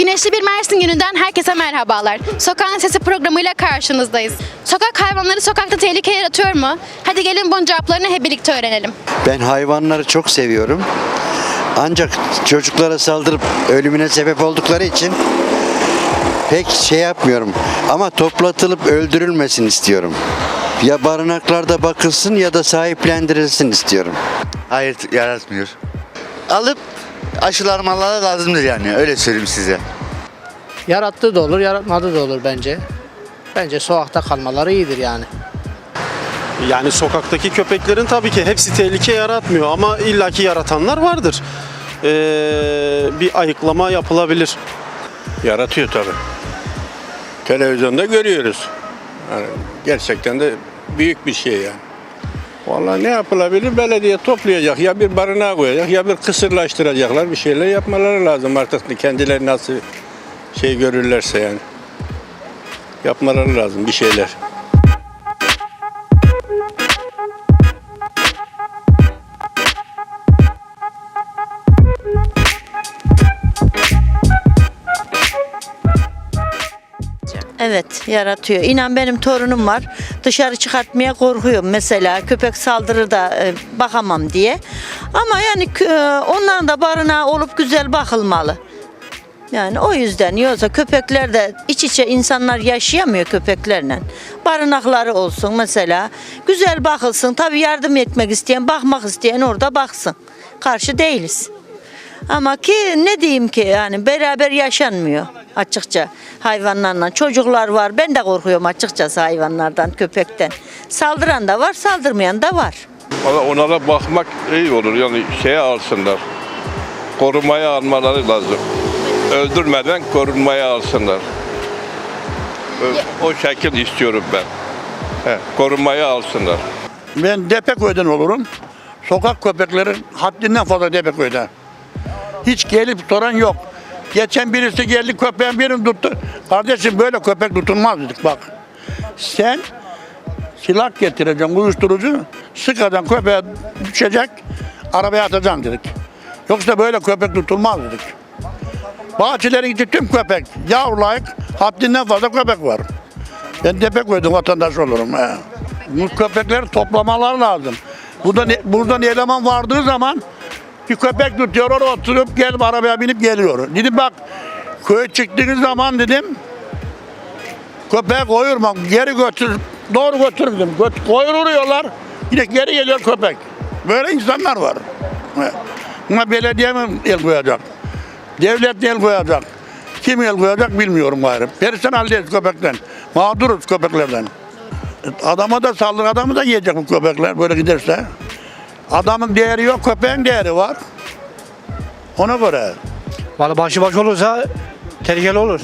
Güneşli bir Mersin gününden herkese merhabalar. Sokağın Sesi programıyla karşınızdayız. Sokak hayvanları sokakta tehlike yaratıyor mu? Hadi gelin bunun cevaplarını hep birlikte öğrenelim. Ben hayvanları çok seviyorum. Ancak çocuklara saldırıp ölümüne sebep oldukları için pek şey yapmıyorum. Ama toplatılıp öldürülmesin istiyorum. Ya barınaklarda bakılsın ya da sahiplendirilsin istiyorum. Hayır yaratmıyor. Alıp aşılanmaları lazımdır yani öyle söyleyeyim size. Yarattığı da olur, yaratmadığı da olur bence. Bence sokakta kalmaları iyidir yani. Yani sokaktaki köpeklerin tabii ki hepsi tehlike yaratmıyor ama illaki yaratanlar vardır. Ee, bir ayıklama yapılabilir. Yaratıyor tabii. Televizyonda görüyoruz. Yani gerçekten de büyük bir şey yani. Vallahi ne yapılabilir? Belediye toplayacak. Ya bir barınağa koyacak ya bir kısırlaştıracaklar. Bir şeyler yapmaları lazım artık. Kendileri nasıl şey görürlerse yani. Yapmaları lazım bir şeyler. Evet yaratıyor. İnan benim torunum var. Dışarı çıkartmaya korkuyorum mesela. Köpek saldırır da e, bakamam diye. Ama yani kö- onların da barınağı olup güzel bakılmalı. Yani o yüzden yoksa köpekler de iç içe insanlar yaşayamıyor köpeklerle. Barınakları olsun mesela. Güzel bakılsın. Tabii yardım etmek isteyen, bakmak isteyen orada baksın. Karşı değiliz. Ama ki ne diyeyim ki yani beraber yaşanmıyor açıkça hayvanlarla. Çocuklar var. Ben de korkuyorum açıkçası hayvanlardan, köpekten. Saldıran da var, saldırmayan da var. Valla onlara bakmak iyi olur. Yani şeye alsınlar. Korumaya almaları lazım. Öldürmeden korunmaya alsınlar. O şekil istiyorum ben. He, korunmaya alsınlar. Ben Depeköy'den olurum. Sokak köpeklerin haddinden fazla Depeköy'de. Hiç gelip soran yok. Geçen birisi geldi köpeğin birini tuttu. Kardeşim böyle köpek tutulmaz dedik bak. Sen silah getireceksin uyuşturucu. Sıkadan köpeğe düşecek. Arabaya atacaksın dedik. Yoksa böyle köpek tutulmaz dedik. Bahçelerin içi tüm köpek. Yavrulayık haddinden fazla köpek var. Ben Depeköy'den vatandaş olurum. He. Bu köpekleri toplamalar lazım. Buradan, buradan eleman vardığı zaman bir köpek tutuyor, oraya oturup gelip arabaya binip geliyor. Dedim bak köye çıktığınız zaman dedim köpeği koyurma, geri götür, doğru götür dedim. Göt, koyuruyorlar, yine geri geliyor köpek. Böyle insanlar var. Buna belediye mi el koyacak? Devlet mi el koyacak? Kim el koyacak bilmiyorum gayrı. Perişan haldeyiz köpekten. Mağduruz köpeklerden. Adama da saldır, adamı da yiyecek bu köpekler böyle giderse. Adamın değeri yok, köpeğin değeri var. Ona göre. Vallahi başı baş olursa tehlikeli olur.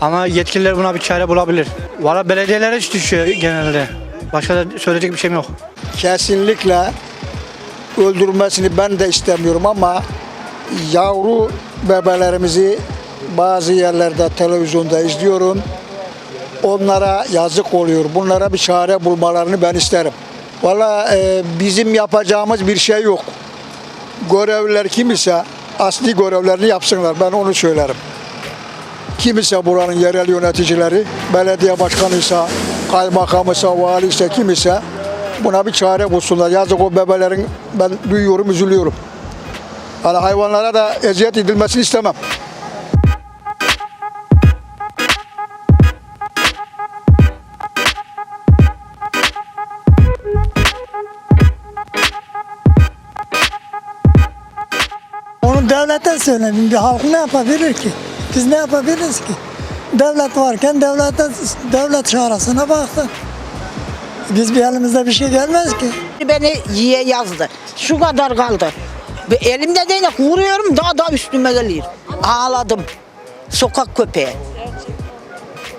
Ama yetkililer buna bir çare bulabilir. Valla belediyelere iş düşüyor genelde. Başka da söyleyecek bir şeyim yok. kesinlikle öldürülmesini ben de istemiyorum ama yavru bebelerimizi bazı yerlerde televizyonda izliyorum. Onlara yazık oluyor. Bunlara bir çare bulmalarını ben isterim. Valla e, bizim yapacağımız bir şey yok. Görevliler kim ise asli görevlerini yapsınlar. Ben onu söylerim. Kim ise buranın yerel yöneticileri, belediye başkanıysa, kaymakamıysa, valiyse kim ise buna bir çare bulsunlar. Yazık o bebelerin ben duyuyorum, üzülüyorum. Hani hayvanlara da eziyet edilmesini istemem. Devlete söyledim. Bir halk ne yapabilir ki? Biz ne yapabiliriz ki? Devlet varken devlete, devlet çaresine baktı. Biz bir elimizde bir şey gelmez ki. Beni yiye yazdı. Şu kadar kaldı. Elimde değil vuruyorum daha da üstüme geliyor. Ağladım. Sokak köpeği.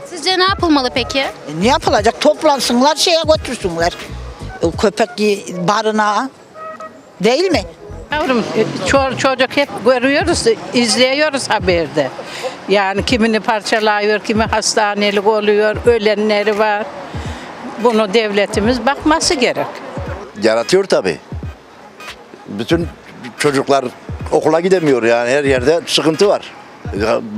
Sizce ne yapılmalı peki? E, ne yapılacak? Toplansınlar şeye götürsünler. O köpek barınağa. Değil mi? Yavrum ço- çocuk hep görüyoruz, izliyoruz haberde. Yani kimini parçalıyor, kimi hastanelik oluyor, ölenleri var. Bunu devletimiz bakması gerek. Yaratıyor tabii. Bütün çocuklar okula gidemiyor yani her yerde sıkıntı var.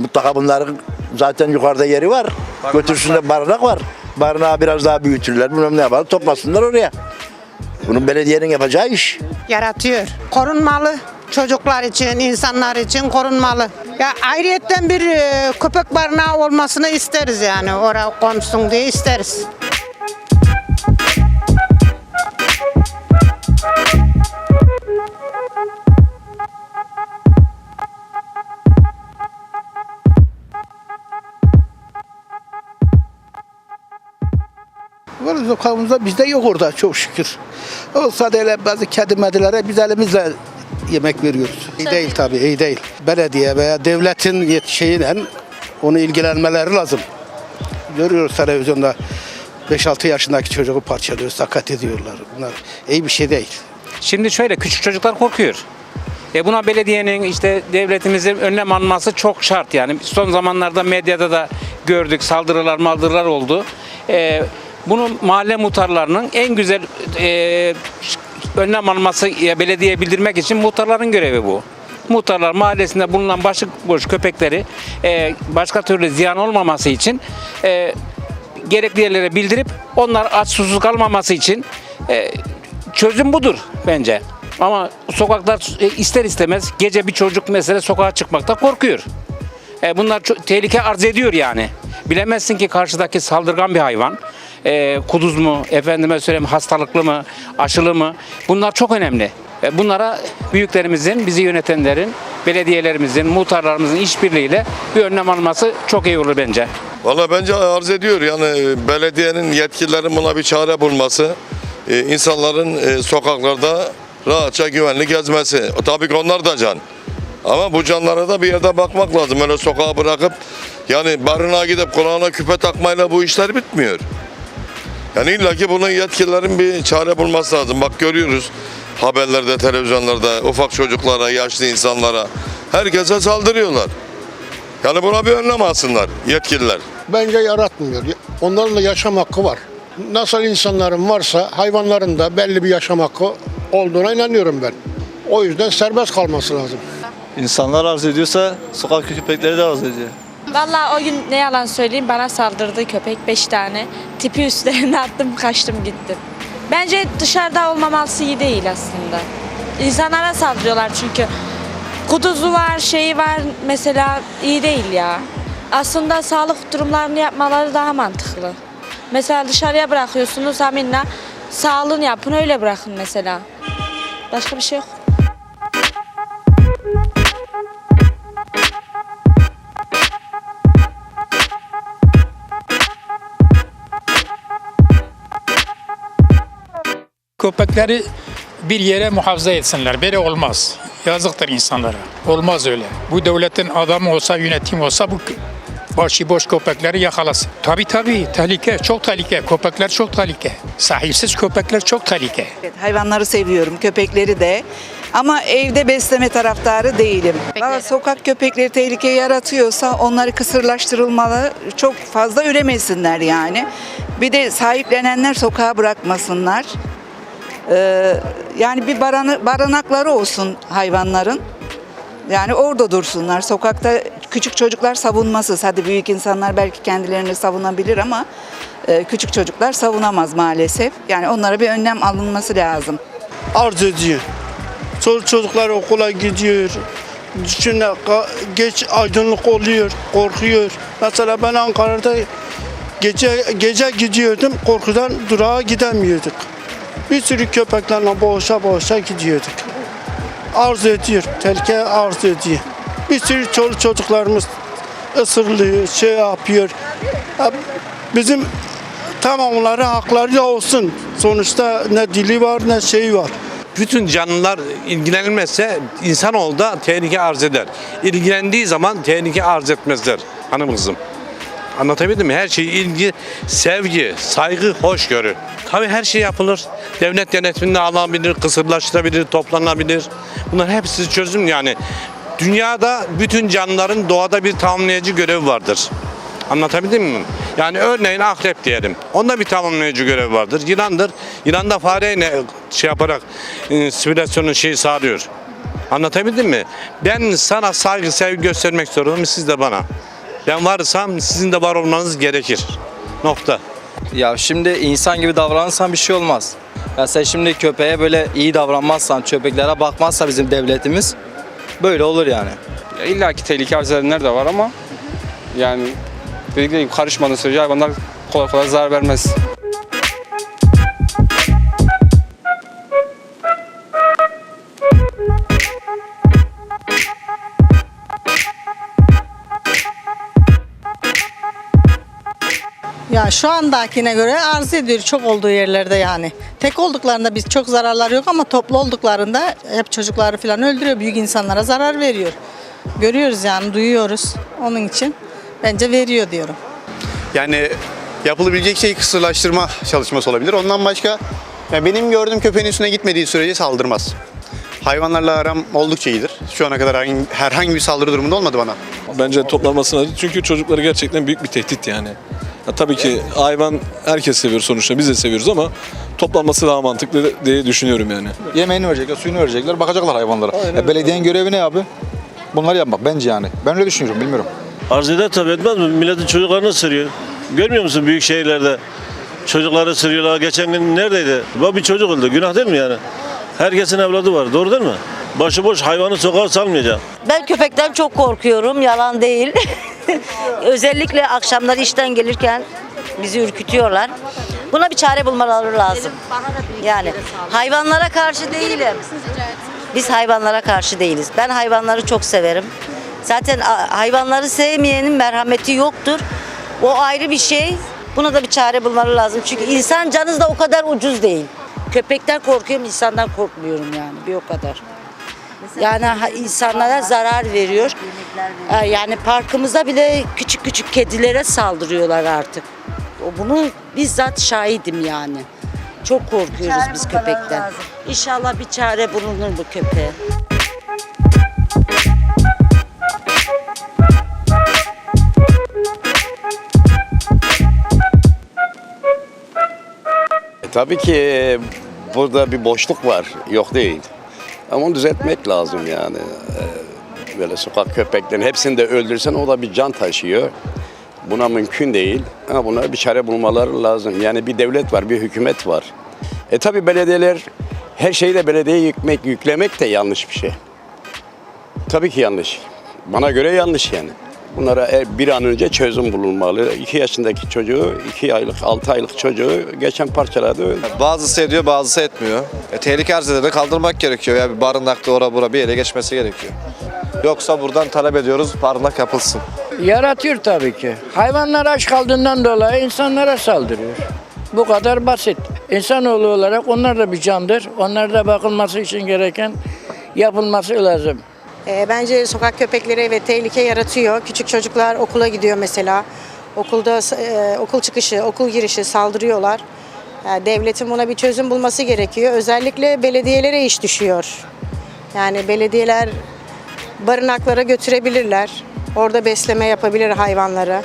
Mutlaka bunların zaten yukarıda yeri var. Götürsünler barınak var. Barınağı biraz daha büyütürler. Bilmem ne yapar. Toplasınlar oraya. Bunun belediyenin yapacağı iş. Yaratıyor. Korunmalı. Çocuklar için, insanlar için korunmalı. Ya ayrıyetten bir e, köpek barınağı olmasını isteriz yani. Oraya konsun diye isteriz. Var sokağımızda bizde yok orada çok şükür. Olsa da öyle bazı kedi medilere biz elimizle yemek veriyoruz. İyi değil tabii iyi değil. Belediye veya devletin yet- şeyiyle onu ilgilenmeleri lazım. Görüyoruz televizyonda 5-6 yaşındaki çocuğu parçalıyor, sakat ediyorlar. Bunlar iyi bir şey değil. Şimdi şöyle küçük çocuklar korkuyor. E buna belediyenin işte devletimizin önlem alması çok şart yani. Son zamanlarda medyada da gördük saldırılar maldırılar oldu. E, bunu mahalle muhtarlarının en güzel e, önlem alması ya belediyeye bildirmek için muhtarların görevi bu. Muhtarlar mahallesinde bulunan başıboş köpekleri e, başka türlü ziyan olmaması için e, gerekli yerlere bildirip onlar aç susuz kalmaması için e, çözüm budur bence. Ama sokaklar e, ister istemez gece bir çocuk mesela sokağa çıkmakta korkuyor. E, bunlar çok tehlike arz ediyor yani. Bilemezsin ki karşıdaki saldırgan bir hayvan. E, kuduz mu, efendime söyleyeyim hastalıklı mı, aşılı mı? Bunlar çok önemli. E, bunlara büyüklerimizin, bizi yönetenlerin, belediyelerimizin, muhtarlarımızın işbirliğiyle bir önlem alması çok iyi olur bence. Valla bence arz ediyor yani e, belediyenin yetkililerin buna bir çare bulması, e, insanların e, sokaklarda rahatça güvenli gezmesi. Tabii ki onlar da can. Ama bu canlara da bir yerde bakmak lazım. Öyle sokağa bırakıp yani barınağa gidip kulağına küpe takmayla bu işler bitmiyor. Yani illa ki bunun yetkililerin bir çare bulması lazım. Bak görüyoruz haberlerde, televizyonlarda ufak çocuklara, yaşlı insanlara herkese saldırıyorlar. Yani buna bir önlem alsınlar yetkililer. Bence yaratmıyor. Onların da yaşam hakkı var. Nasıl insanların varsa hayvanların da belli bir yaşam hakkı olduğuna inanıyorum ben. O yüzden serbest kalması lazım. İnsanlar arz ediyorsa sokak köpekleri de arz ediyor. Vallahi o gün ne yalan söyleyeyim bana saldırdı köpek 5 tane. Tipi üstlerine attım kaçtım gittim. Bence dışarıda olmaması iyi değil aslında. İnsanlara saldırıyorlar çünkü. Kuduzu var, şeyi var mesela iyi değil ya. Aslında sağlık durumlarını yapmaları daha mantıklı. Mesela dışarıya bırakıyorsunuz aminla sağlığını yapın öyle bırakın mesela. Başka bir şey yok. Köpekleri bir yere muhafaza etsinler. Böyle olmaz. Yazıktır insanlara. Olmaz öyle. Bu devletin adamı olsa, yönetim olsa bu başıboş köpekleri yakalasın. Tabii tabii tehlike, çok tehlike. Köpekler çok tehlike. Sahipsiz köpekler çok tehlike. hayvanları seviyorum, köpekleri de. Ama evde besleme taraftarı değilim. Valla sokak köpekleri tehlike yaratıyorsa onları kısırlaştırılmalı. Çok fazla üremesinler yani. Bir de sahiplenenler sokağa bırakmasınlar. Ee, yani bir baranı, barınakları olsun hayvanların. Yani orada dursunlar. Sokakta küçük çocuklar savunmasız. Hadi büyük insanlar belki kendilerini savunabilir ama e, küçük çocuklar savunamaz maalesef. Yani onlara bir önlem alınması lazım. Arz ediyor. Çocuk çocuklar okula gidiyor. Düşüne geç aydınlık oluyor, korkuyor. Mesela ben Ankara'da gece gece gidiyordum, korkudan durağa gidemiyorduk. Bir sürü köpeklerle boğuşa boğuşa gidiyorduk. Arz ediyor, tehlike arz ediyor. Bir sürü çocuk çocuklarımız ısırılıyor, şey yapıyor. Ya Bizim tamam onların hakları da olsun. Sonuçta ne dili var ne şey var. bütün canlılar ilgilenilmezse insanoğlu da tehlike arz eder. İlgilendiği zaman tehlike arz etmezler hanım kızım. Anlatabildim mi? Her şey ilgi, sevgi, saygı, hoşgörü. Tabii her şey yapılır. Devlet denetiminde alınabilir, kısırlaştırabilir, toplanabilir. Bunlar hepsi çözüm yani. Dünyada bütün canlıların doğada bir tamamlayıcı görevi vardır. Anlatabildim mi? Yani örneğin akrep diyelim. Onda bir tamamlayıcı görevi vardır. Yılandır. Yılan da fareyle şey yaparak e, sivülasyonun şeyi sağlıyor. Anlatabildim mi? Ben sana saygı sevgi göstermek zorundayım siz de bana. Ben varsam sizin de var olmanız gerekir. Nokta. Ya şimdi insan gibi davranırsan bir şey olmaz. Ya sen şimdi köpeğe böyle iyi davranmazsan, köpeklere bakmazsa bizim devletimiz böyle olur yani. İlla ki tehlike arz edenler de var ama yani dediğim gibi karışmadığı sürece hayvanlar kolay kolay zarar vermez. Ya şu andakine göre arz ediyor çok olduğu yerlerde yani. Tek olduklarında biz çok zararları yok ama toplu olduklarında hep çocukları falan öldürüyor. Büyük insanlara zarar veriyor. Görüyoruz yani duyuyoruz. Onun için bence veriyor diyorum. Yani yapılabilecek şey kısırlaştırma çalışması olabilir. Ondan başka ya benim gördüğüm köpeğin üstüne gitmediği sürece saldırmaz. Hayvanlarla aram oldukça iyidir. Şu ana kadar herhangi, bir saldırı durumunda olmadı bana. Bence toplanması lazım. Çünkü çocukları gerçekten büyük bir tehdit yani. Ya tabii ki hayvan herkes seviyor sonuçta biz de seviyoruz ama toplanması daha mantıklı diye düşünüyorum yani. Yemeğini verecekler, suyunu verecekler, bakacaklar hayvanlara. belediyenin görevi ne abi? Bunları yapmak bence yani. Ben öyle düşünüyorum, bilmiyorum. Arz eder tabii etmez mi? Milletin çocuklarını ısırıyor. Görmüyor musun büyük şehirlerde? Çocukları ısırıyorlar. Geçen gün neredeydi? Bak bir çocuk öldü. Günah değil mi yani? Herkesin evladı var. Doğru değil mi? Başıboş hayvanı sokağa salmayacak. Ben köpekten çok korkuyorum, yalan değil. Özellikle akşamlar işten gelirken bizi ürkütüyorlar. Buna bir çare bulmaları lazım. Yani hayvanlara karşı değilim. Biz hayvanlara karşı değiliz. Ben hayvanları çok severim. Zaten hayvanları sevmeyenin merhameti yoktur. O ayrı bir şey. Buna da bir çare bulmaları lazım. Çünkü insan canınız da o kadar ucuz değil. Köpekten korkuyorum, insandan korkmuyorum yani. Bir o kadar. Yani insanlara zarar veriyor. Yani parkımızda bile küçük küçük kedilere saldırıyorlar artık. O Bunu bizzat şahidim yani. Çok korkuyoruz biz köpekten. İnşallah bir çare bulunur bu köpeğe. Tabii ki burada bir boşluk var, yok değil. Ama onu düzeltmek lazım yani. Ee, Böyle sokak köpeklerin hepsini de öldürsen o da bir can taşıyor. Buna mümkün değil. Ama buna bir çare bulmaları lazım. Yani bir devlet var, bir hükümet var. E tabii belediyeler her şeyi de belediyeye yükmek, yüklemek de yanlış bir şey. Tabii ki yanlış. Bana göre yanlış yani. Bunlara e, bir an önce çözüm bulunmalı. İki yaşındaki çocuğu, iki aylık, altı aylık çocuğu geçen parçaladı. Bazısı ediyor, bazısı etmiyor. E, tehlike arz edeni kaldırmak gerekiyor. Ya bir barınakta ora bura bir yere geçmesi gerekiyor. Yoksa buradan talep ediyoruz, barınak yapılsın. Yaratıyor tabii ki. Hayvanlar aç kaldığından dolayı insanlara saldırıyor. Bu kadar basit. İnsanoğlu olarak onlar da bir candır. Onlar da bakılması için gereken yapılması lazım. E, bence sokak köpekleri evet tehlike yaratıyor. Küçük çocuklar okula gidiyor mesela. Okulda e, okul çıkışı, okul girişi saldırıyorlar. Devletin buna bir çözüm bulması gerekiyor. Özellikle belediyelere iş düşüyor. Yani belediyeler barınaklara götürebilirler. Orada besleme yapabilir hayvanları.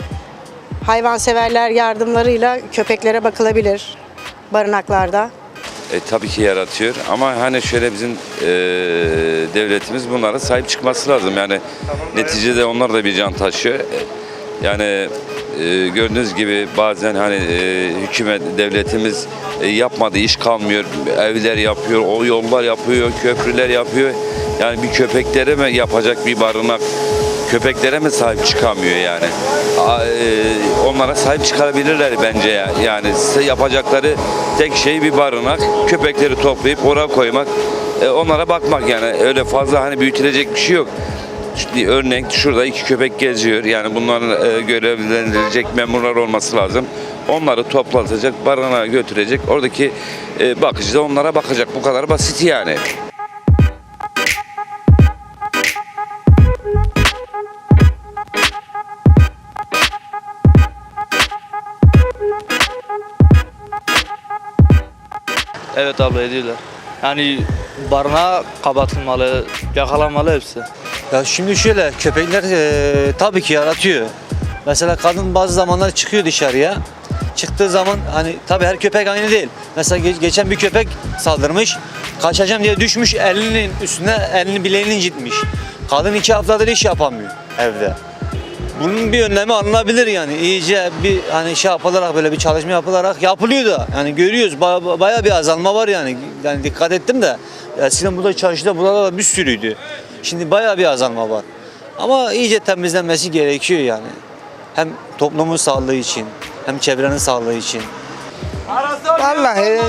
Hayvanseverler yardımlarıyla köpeklere bakılabilir barınaklarda. E, tabii ki yaratıyor ama hani şöyle bizim e, devletimiz bunlara sahip çıkması lazım. Yani neticede onlar da bir can taşıyor. E, Yani e, gördüğünüz gibi bazen hani e, hükümet devletimiz e, yapmadığı iş kalmıyor. Evler yapıyor, o yollar yapıyor, köprüler yapıyor. Yani bir köpeklere mi yapacak bir barınak? Köpeklere mi sahip çıkamıyor yani? E, onlara sahip çıkarabilirler bence ya. Yani yapacakları tek şey bir barınak. Köpekleri toplayıp oraya koymak. e, onlara bakmak yani. Öyle fazla hani büyütülecek bir şey yok. Örnek şurada iki köpek geziyor. Yani bunların e, görevlendirilecek memurlar olması lazım. Onları toplatacak, barınağa götürecek. Oradaki bakıcı da onlara bakacak. Bu kadar basit yani. Evet abla ediyorlar. Yani barınağa kapatılmalı, yakalanmalı hepsi. Ya şimdi şöyle köpekler e, tabii ki yaratıyor. Mesela kadın bazı zamanlar çıkıyor dışarıya. çıktığı zaman hani tabii her köpek aynı değil. Mesela ge- geçen bir köpek saldırmış. Kaçacağım diye düşmüş elinin üstüne elini bileğini incitmiş. Kadın iki haftadır iş yapamıyor evde. Bunun bir önlemi alınabilir yani. İyice bir hani şey yapılarak böyle bir çalışma yapılarak yapılıyor da. Yani görüyoruz ba- bayağı bir azalma var yani. Yani dikkat ettim de. Eskiden burada çarşıda burada da bir sürüydü. Şimdi bayağı bir azalma var. Ama iyice temizlenmesi gerekiyor yani. Hem toplumun sağlığı için hem çevrenin sağlığı için. Vallahi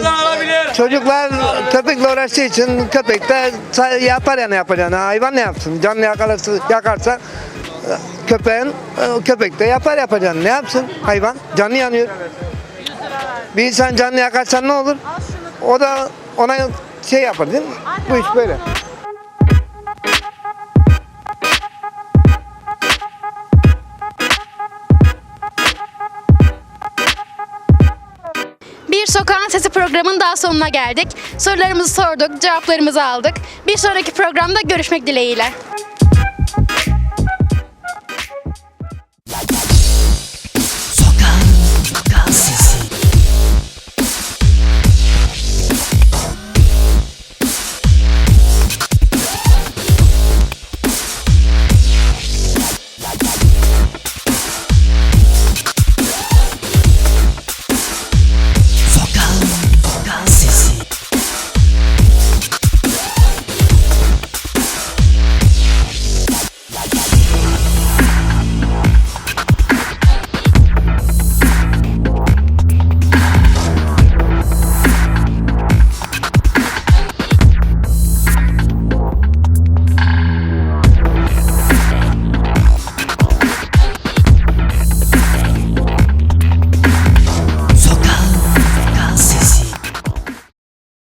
çocuklar köpekle uğraştığı için köpek de yapar yani yapacağını. Hayvan ne yapsın? Canlı yakarsa, yakarsa e, köpeğin e, köpek de yapar yapacağını. Ne yapsın hayvan? Canı yanıyor. Bir insan canlı yakarsa ne olur? O da ona şey yapar değil mi? Bu iş böyle. Bir Sokağın Sesi programının daha sonuna geldik. Sorularımızı sorduk, cevaplarımızı aldık. Bir sonraki programda görüşmek dileğiyle.